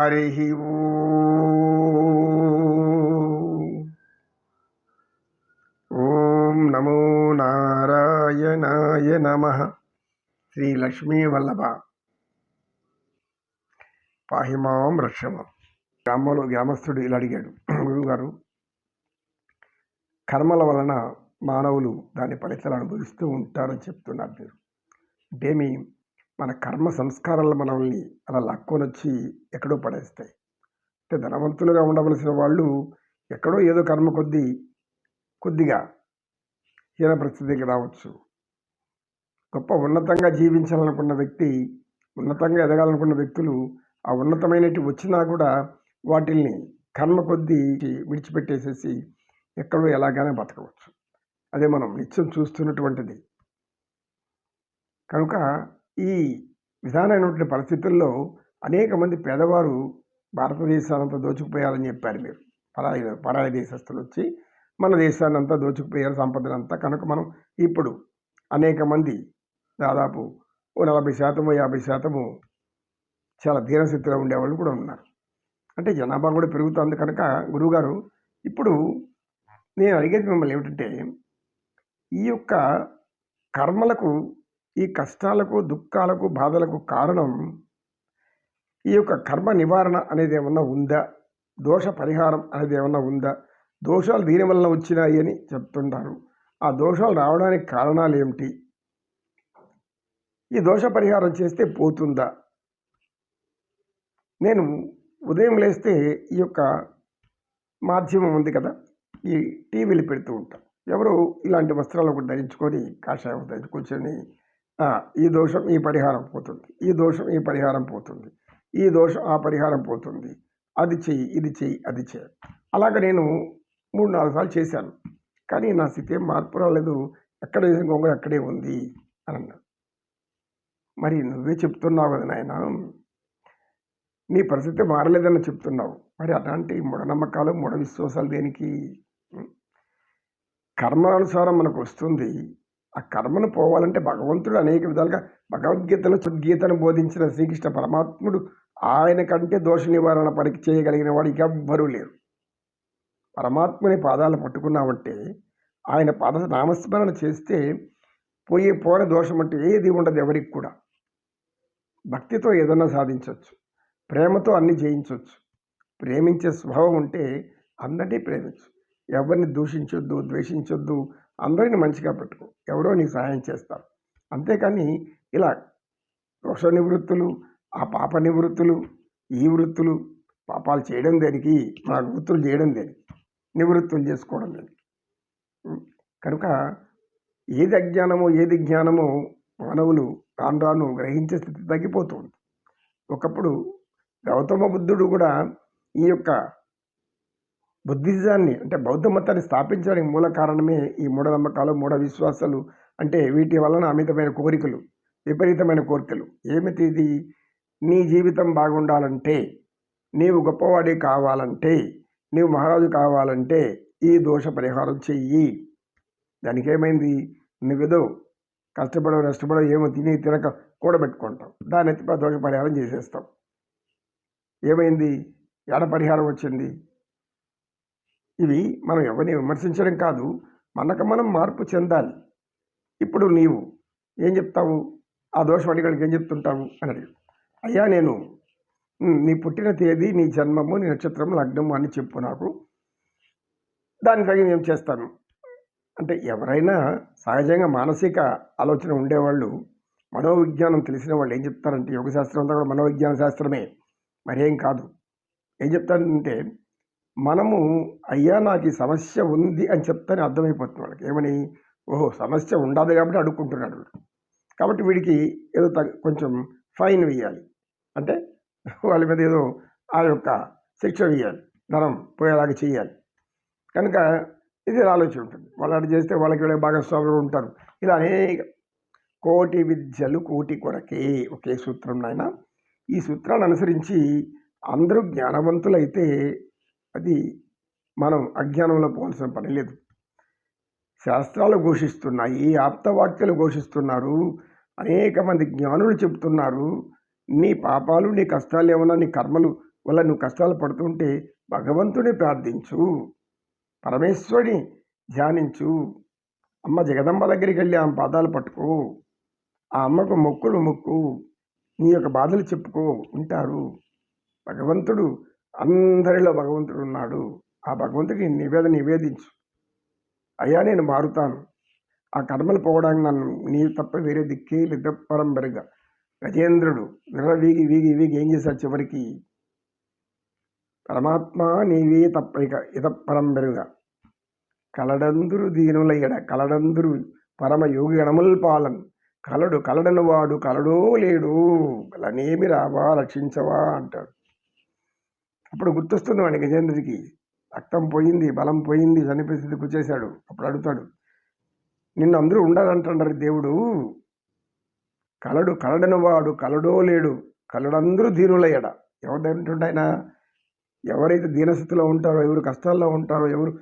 హరి ఓం నమో నారాయణాయ నమ. శ్రీ లక్ష్మీ వల్లభ. పాహిమాం రక్షమ. గ్రామంలో గ్రామస్తుడు ఇలా అడిగాడు. గురువుగారు కర్మల వలన మానవులు దాని ఫలితాలు అనుభవిస్తూ ఉంటారని చెప్తున్నారు మీరు. అంటే మీ మన కర్మ సంస్కారాలు మనల్ని అలా లాక్కొని ఎక్కడో పడేస్తాయి. అంటే ధనవంతులుగా ఉండవలసిన వాళ్ళు ఎక్కడో ఏదో కర్మ కొద్దీ కొద్దిగా హీన పరిస్థితికి రావచ్చు. గొప్ప ఉన్నతంగా జీవించాలనుకున్న వ్యక్తి ఉన్నతంగా ఎదగాలనుకున్న వ్యక్తులు ఆ ఉన్నతమైనవి వచ్చినా కూడా వాటిల్ని కర్మ కొద్దీ విడిచిపెట్టేసేసి ఎక్కడో ఎలాగానే బతకవచ్చు. అదే మనం నిత్యం చూస్తున్నటువంటిది. కనుక ఈ విధానమైనటువంటి పరిస్థితుల్లో అనేక మంది పేదవారు భారతదేశానంతా దోచుకుపోయారని చెప్పారు మీరు. పరాయి పరాయి దేశస్తులు వచ్చి మన దేశాన్ని అంతా దోచుకుపోయారు సంపదనంతా. కనుక మనం ఇప్పుడు అనేక మంది దాదాపు ఓ నలభై శాతము యాభై శాతము చాలా దీనస్థితిలో ఉండేవాళ్ళు కూడా ఉన్నారు. అంటే జనాభా కూడా పెరుగుతుంది కనుక గురువుగారు ఇప్పుడు నేను అడిగేది మిమ్మల్ని ఏమిటంటే ఈ యొక్క కర్మలకు ఈ కష్టాలకు దుఃఖాలకు బాధలకు కారణం ఈ యొక్క కర్మ నివారణ అనేది ఏమన్నా ఉందా? దోష పరిహారం అనేది ఏమన్నా ఉందా? దోషాలు దీనివల్ల వచ్చినాయి అని చెప్తుంటారు. ఆ దోషాలు రావడానికి కారణాలు ఏమిటి? ఈ దోష పరిహారం చేస్తే పోతుందా? నేను ఉదయం లేస్తే ఈ యొక్క మాధ్యమం ఉంది కదా ఈ టీవీలు పెడుతూ ఉంటాం. ఎవరు ఇలాంటి వస్త్రాలు ఒకటి ధరించుకొని కాషాయం కూర్చొని ఈ దోషం ఈ పరిహారం పోతుంది. ఈ దోషం ఈ పరిహారం పోతుంది. ఈ దోషం ఆ పరిహారం పోతుంది. అది చెయ్యి ఇది చెయ్యి అది చెయ్యి. అలాగ నేను మూడు నాలుగు సార్లు చేశాను. కానీ నా స్థితి ఏం మార్పు రాలేదు. ఎక్కడ వేసిన గొంగళి అక్కడే ఉంది అని అన్నాడు. మరి నువ్వే చెప్తున్నావు కదా నాయన. నీ పరిస్థితి మారలేదని చెప్తున్నావు. మరి అలాంటి మూఢనమ్మకాలు మూఢ విశ్వాసాలు దేనికి కర్మానుసారం మనకు వస్తుంది. ఆ కర్మను పోవాలంటే భగవంతుడు అనేక విధాలుగా భగవద్గీతలో గీతను బోధించిన శ్రీకృష్ణ పరమాత్ముడు ఆయన కంటే దోష నివారణ పరికి చేయగలిగిన వాడు ఎవ్వరూ లేరు. పరమాత్మని పాదాలు పట్టుకున్నామంటే ఆయన పాద నామస్మరణ చేస్తే పోయే పోని దోషం అంటే ఏది ఉండదు ఎవరికి కూడా. భక్తితో ఏదన్నా సాధించవచ్చు ప్రేమతో అన్ని జయించవచ్చు ప్రేమించే స్వభావం ఉంటే అందరినీ ప్రేమించు. ఎవరిని దూషించొద్దు ద్వేషించొద్దు అందరిని మంచిగా పెట్టుకో. ఎవరో నీకు సహాయం చేస్తారు అంతేకాని ఇలా దోష నివృత్తులు ఆ పాప నివృత్తులు ఈ వృత్తులు పాపాలు చేయడం దేనికి? మన వృత్తులు చేయడం దేనికి? నివృత్తులు చేసుకోవడం దేనికి? కనుక ఏది అజ్ఞానమో ఏది జ్ఞానమో మానవులు రాను రాను గ్రహించే స్థితి తగ్గిపోతుంది ఒకప్పుడు గౌతమ బుద్ధుడు కూడా ఈ యొక్క బుద్ధిజాన్ని అంటే బౌద్ధ మతాన్ని స్థాపించడానికి మూల కారణమే ఈ మూఢనమ్మకాలు మూఢ విశ్వాసాలు అంటే వీటి వలన అమితమైన కోరికలు విపరీతమైన కోరికలు. ఏమిటి ఇది నీ జీవితం బాగుండాలంటే నీవు గొప్పవాడి కావాలంటే నీవు మహారాజు కావాలంటే ఈ దోష పరిహారం చెయ్యి. దానికి ఏమైంది నువ్వేదో కష్టపడవు నష్టపడవు ఏమో తిని తినక కూడబెట్టుకుంటావు. దాని ఎత్తిపై దోష పరిహారం చేసేస్తాం ఏమైంది? ఎడ పరిహారం వచ్చింది? ఇవి మనం ఎవరిని విమర్శించడం కాదు మనకు మనం మార్పు చెందాలి. ఇప్పుడు నీవు ఏం చెప్తావు? ఆ దోషం అడిగాడికి ఏం చెప్తుంటావు? అని అడిగి అయ్యా నేను నీ పుట్టిన తేదీ నీ జన్మము నీ నక్షత్రము లగ్నము అని చెప్పు నాకు. దాని తగిన ఏం చేస్తాను? అంటే ఎవరైనా సహజంగా మానసిక ఆలోచన ఉండేవాళ్ళు మనోవిజ్ఞానం తెలిసిన వాళ్ళు ఏం చెప్తారంటే యోగశాస్త్రం అంతా కూడా మనోవిజ్ఞాన శాస్త్రమే. మరేం కాదు. ఏం చెప్తారంటే మనము అయ్యా నాకు ఈ సమస్య ఉంది అని చెప్తానే అర్థమైపోతుంది వాళ్ళకి. ఏమని? ఓహో సమస్య ఉండదు కాబట్టి అడుక్కుంటున్నాడు వీడు. కాబట్టి వీడికి ఏదో కొంచెం ఫైన్ వేయాలి. అంటే వాళ్ళ మీద ఏదో ఆ యొక్క శిక్ష వేయాలి. ధనం పోయేలాగా చేయాలి. కనుక ఇది ఆలోచన ఉంటుంది. వాళ్ళు అటు చేస్తే వాళ్ళకి వీళ్ళకి భాగస్వాములు ఉంటారు. ఇలా అనేక కోటి విద్యలు కోటి కొరకే ఒకే సూత్రం నాయన. ఈ సూత్రాన్ని అనుసరించి అందరూ జ్ఞానవంతులైతే అది మనం అజ్ఞానంలో పోవాల్సిన పని లేదు. శాస్త్రాలు ఘోషిస్తున్నాయి ఆప్తవాక్యలు ఘోషిస్తున్నారు అనేక మంది జ్ఞానులు చెప్తున్నారు నీ పాపాలు నీ కష్టాలు ఏమన్నా నీ కర్మలు వల్ల నువ్వు కష్టాలు పడుతుంటే భగవంతుని ప్రార్థించు. పరమేశ్వరిని ధ్యానించు. అమ్మ జగదంబ దగ్గరికి వెళ్ళి ఆమె పాదాలు పట్టుకో. ఆ అమ్మకు మొక్కులు మొక్కు. నీ యొక్క బాధలు చెప్పుకో. ఉంటారు. భగవంతుడు అందరిలో భగవంతుడు ఉన్నాడు. ఆ భగవంతుడికి నివేదన నివేదించు. అయ్యా నేను మారుతాను. ఆ కర్మలు పోవడానికి నన్ను నీ తప్ప వేరే దిక్కే ఇదపరం బెరగ గజేంద్రుడు విర్ర వీగి వీగి వీగి ఏం చేశాడు చివరికి? పరమాత్మ నీవే తప్ప ఇక ఇతపరం బెరుగ కలడందురు దీనులయ్యడ కలడందురు పరమ యోగి గణముల్ పాలన్. కలడు కలడను వాడు కలడో లేడు. కలనేమి రావా రక్షించవా అంటాడు. అప్పుడు గుర్తొస్తుంది వాడి గజేంద్రుడికి రక్తం పోయింది బలం పోయింది చనిపోయి స్థితికి అప్పుడు అడుగుతాడు నిన్ను అందరూ ఉండాలంటున్నారు దేవుడు. కలడు కలడని వాడు కలడో లేడు. కలడందరూ దీనులయ్యడ ఎవరు ఎవరైతే దీనస్థితిలో ఉంటారో ఎవరు కష్టాల్లో ఉంటారో ఎవరు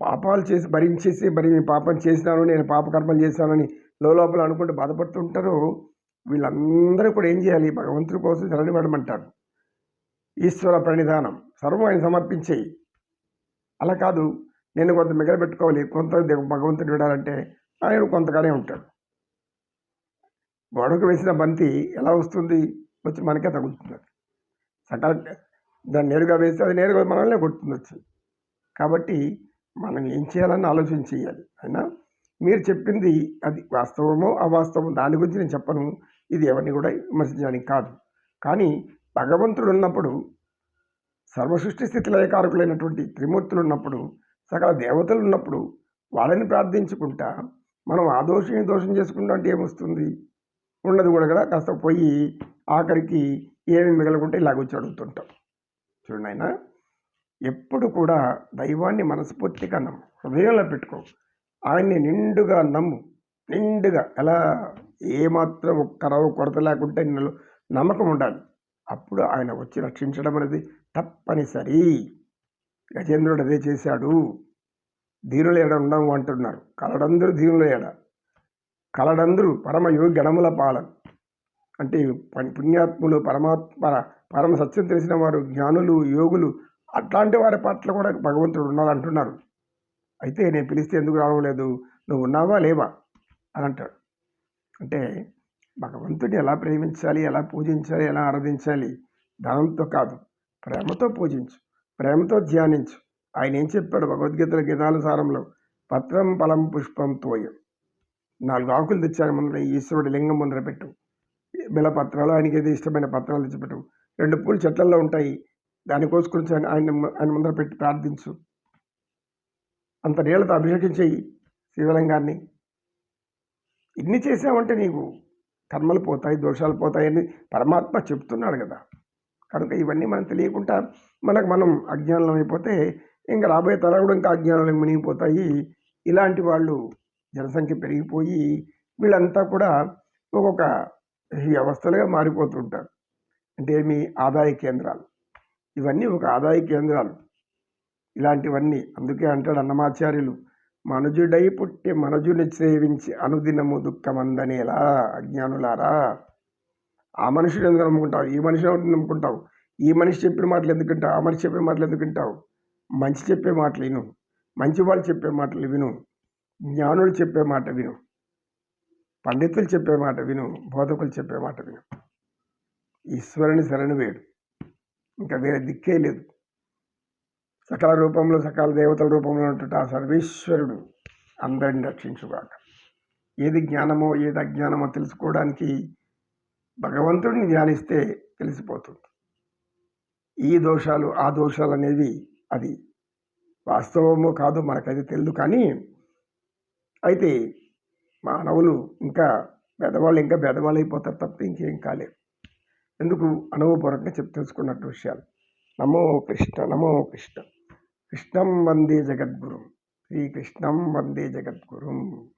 పాపాలు చేసి భరించేసి మరి పాపం చేసినాను నేను పాపకర్మలు చేశానని లోపల అనుకుంటూ బాధపడుతుంటారో వీళ్ళందరూ కూడా ఏం చేయాలి? భగవంతుడి కోసం శరణివ్వడమంటారు ఈశ్వర ప్రణిధానం. సర్వం ఆయన సమర్పించేయి. అలా కాదు నేను కొంత మిగలబెట్టుకోవాలి కొంత భగవంతుడు విడాలంటే ఆయన కొంతగానే ఉంటాడు. గొడవకు వేసిన బంతి ఎలా వస్తుంది? వచ్చి మనకే తగులుతుంది. సకల దాన్ని నేరుగా వేస్తే అది నేరుగా మనల్నే కొడుతుంది వచ్చి. కాబట్టి మనం ఏం చేయాలని ఆలోచన చేయాలి. అయినా మీరు చెప్పింది అది వాస్తవమో అవాస్తవమో దాని గురించి నేను చెప్పను. ఇది ఎవరిని కూడా విమర్శించడానికి కాదు. కానీ భగవంతుడు ఉన్నప్పుడు సర్వసృష్టి స్థితి లయకారకులైనటువంటి త్రిమూర్తులు ఉన్నప్పుడు సకల దేవతలు ఉన్నప్పుడు వాళ్ళని ప్రార్థించుకుంటా మనం ఆ దోషం దోషం చేసుకుంటా అంటే ఏమొస్తుంది? ఉన్నది కూడా కదా కాస్త పోయి ఆఖరికి ఏమి మిగలకుంటే ఇలాగొచ్చి అడుగుతుంటాం. చూడండి ఆయన ఎప్పుడు కూడా దైవాన్ని మనస్ఫూర్తిగా నమ్ము హృదయంలో పెట్టుకో. ఆయన్ని నిండుగా నమ్ము నిండుగా ఎలా ఏమాత్రం కరవ కొరత లేకుంటే నమ్మకం ఉండాలి. అప్పుడు ఆయన వచ్చి రక్షించడం అనేది తప్పనిసరి. గజేంద్రుడు అదే చేశాడు. దీనుల ఏడ ఉండము అంటున్నారు. కలడందరూ ధీరుల ఏడ కలడందరూ పరమయోగి గణముల పాలన. అంటే పుణ్యాత్ములు పరమాత్మ పరమ సత్యం తెలిసిన వారు జ్ఞానులు యోగులు అట్లాంటి వారి పట్ల కూడా భగవంతుడు ఉన్నాడంటున్నారు. అయితే నేను పిలిస్తే ఎందుకు రావడం లేదు నువ్వు ఉన్నావా? లేవా? అని అంటాడు. అంటే భగవంతుడిని ఎలా ప్రేమించాలి ఎలా పూజించాలి ఎలా ఆరాధించాలి? ధనంతో కాదు. ప్రేమతో పూజించు ప్రేమతో ధ్యానించు. ఆయన ఏం చెప్పాడు భగవద్గీతల గీతానుసారంలో? పత్రం ఫలం పుష్పం తోయం. నాలుగు ఆకులు తెచ్చాను ముందర ఈశ్వరుడి లింగం ముందర పెట్టు. బిల పత్రాలు ఆయనకి ఏదో ఇష్టమైన పత్రాలు తెచ్చిపెట్టు. రెండు పూలు చెట్లలో ఉంటాయి. దాని కోసుకొని ఆయన ఆయన ముందర పెట్టి ప్రార్థించు. అంత నీళ్ళతో అభిషేకించేయి శివలింగాన్ని ఇన్ని చేసావంటే నీకు కర్మలు పోతాయి దోషాలు పోతాయని పరమాత్మ చెప్తున్నాడు కదా. కనుక ఇవన్నీ మనం తెలియకుండా మనకు మనం అజ్ఞానం అయిపోతే ఇంకా రాబోయే తరాలు కూడా ఇంకా అజ్ఞానాలు మునిగిపోతాయి. ఇలాంటి వాళ్ళు జనసంఖ్య పెరిగిపోయి వీళ్ళంతా కూడా ఒక్కొక్క వ్యవస్థలుగా మారిపోతుంటారు. అంటే మీ ఆదాయ కేంద్రాలు. ఇవన్నీ ఒక ఆదాయ కేంద్రాలు. ఇలాంటివన్నీ. అందుకే అంటాడు అన్నమాచార్యులు మనుజుడై పుట్టి మనుజుని సేవించి అనుదినము దుఃఖమందనేలా అజ్ఞానులారా. ఆ మనుషుడు ఎందుకు నమ్ముకుంటావు? ఈ మనిషి నమ్ముకుంటావు? ఈ మనిషి చెప్పిన మాటలు ఎందుకుంటావు ఆ మనిషి చెప్పిన మాటలు ఎందుకుంటావు మంచి చెప్పే మాటలు విను. మంచి వాళ్ళు చెప్పే మాటలు విను. జ్ఞానులు చెప్పే మాట విను. పండితులు చెప్పే మాట విను. బోధకులు చెప్పే మాట విను. ఈశ్వరుని శరణు వేడు. ఇంకా వేరే దిక్కే లేదు. సకల రూపంలో సకల దేవతల రూపంలో ఉన్నట్టు ఆ సర్వేశ్వరుడు అందరిని రక్షించుగాక. ఏది జ్ఞానమో ఏది అజ్ఞానమో తెలుసుకోవడానికి భగవంతుడిని ధ్యానిస్తే తెలిసిపోతుంది. ఈ దోషాలు ఆ దోషాలు అనేవి అది వాస్తవమో కాదు మనకైతే తెలియదు కానీ అయితే మానవులు ఇంకా పెదవాళ్ళు ఇంకా పెదవాళ్ళు అయిపోతారు తప్ప ఇంకేం కాలేదు. ఎందుకు? అనుభవపూర్వకంగా చెప్ తెలుసుకున్నట్టు విషయాలు. నమో కృష్ణ నమో కృష్ణ. కృష్ణం వందే జగద్గురు. శ్రీకృష్ణం వందే జగద్గురు.